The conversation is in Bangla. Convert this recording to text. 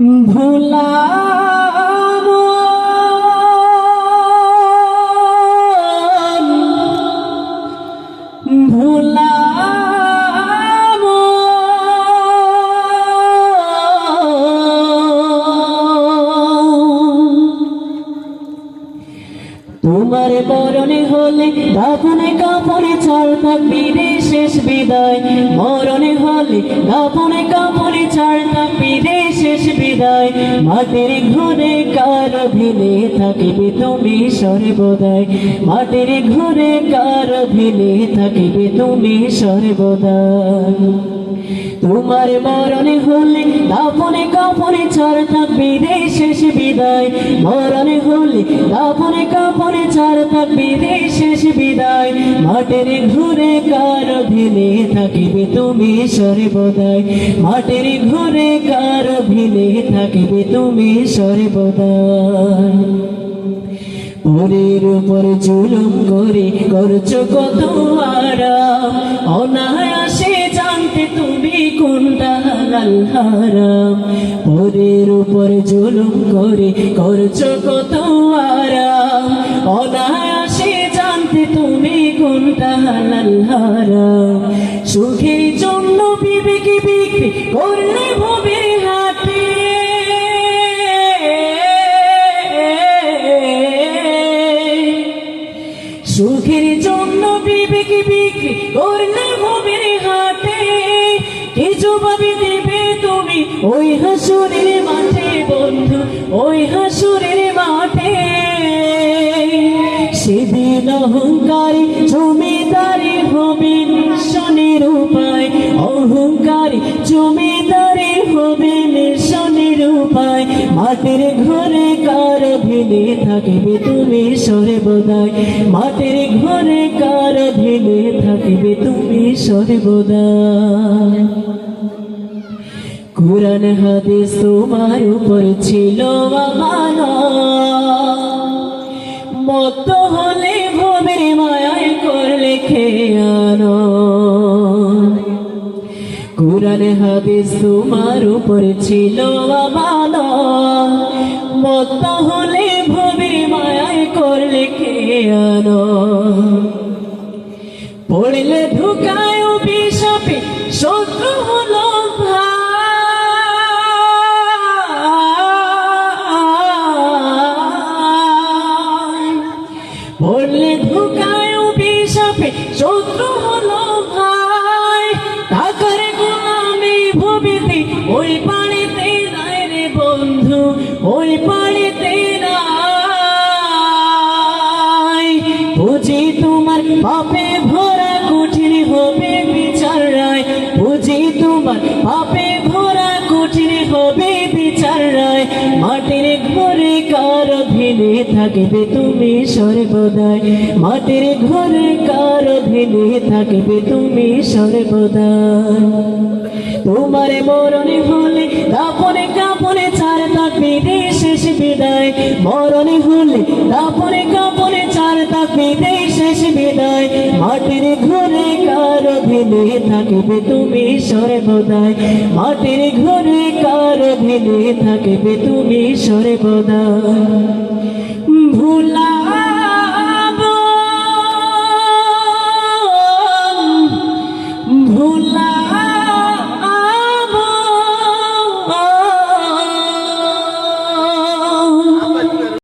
ভুলাম দাপনে কাপড়ে চল থাকবি রে শেষ বিদায়, মরণে হলে দাপনে কাপড়ে ছাড় থাকবি রে শেষ বিদায়, মাটির ঘরে কার ভিলে থাকিবে তুমি সর্বদাই? মাটির ঘরে কার ভিলে থাকিবে তুমি সর্বদাই? তোমার মরণে হলে দাপনে কাপড়ে ছাড় থাকবি রে শেষ বিদায়। মরণে হলে দাপনে কাপড়ে ছাড় থাকবি রে শেষ বিদায়। মাটির ঘুরে কার ভিলে থাকিবে তুমি সর্বদাই? মাটির ঘুরে কার ভিলে থাকিবে তুমি সর্বদাই? পরের উপর জুলুম করে করছ কত আরাম? অনায়াসে কোনটা হালাল হারাম পরের উপর জুলুম করে করছ কত আরাম অনায়াসে জানতে তুমি কোনটা হালাল হারাম সুখের জন্য বিবেকে বিক্রি করলে ভবের হাতে হাসুরের মাঠে, বন্ধু, ওই হাসুরের মাঠে। সেদিন অহংকারী জমিদারি হবে নিঃসনের উপায় অহংকারী জমিদারি হবে নিঃসনের উপায় মাটির ঘরে কার ভিলে থাকিবে তুমি সর্বদাই? মাটির ঘরে কার ভিলে থাকিবে তুমি সর্বদাই? কোরআন হাদিস তোমার উপর ছিল আমানা মত হলে ভবের মায়ায় করলে খেয়ানো। কোরআন হাদিস তোমার উপর ছিল আমানা মত হলে ভবের মায়ায় করলে খেয়ানো। পড়লে ঢুকায় বিষাপে শত্রু পড়লে ঢুকায় বিষাপে শত্রু হলো ভাই। টাকার গোলামি ভবিতে ওই পানিতে নাই রে বন্ধু, ওই পানিতে নাই। বুঝি তোমার পাপে ভরা কঠিন হবে বিচার রায়। বুঝি তোমার পাপে ভিলে থাকবে তুমি সর্বদাই। মাটির ঘরে কার ভিলে থাকবে তুমি সর্বদাই। তোমার মরণে হলে তারপরে কাপড়ে ছাড় থাকবে শেষ বিদায়। মরণে হলে তারপরে কাপড়ে ছাড় থাকবে শেষ বিদায়। মাটির ঘরে কার ভিলে থাকবে তুমি সর্বদাই। মাটির ঘরে কার ভিলে থাকবে তুমি সর্বদাই।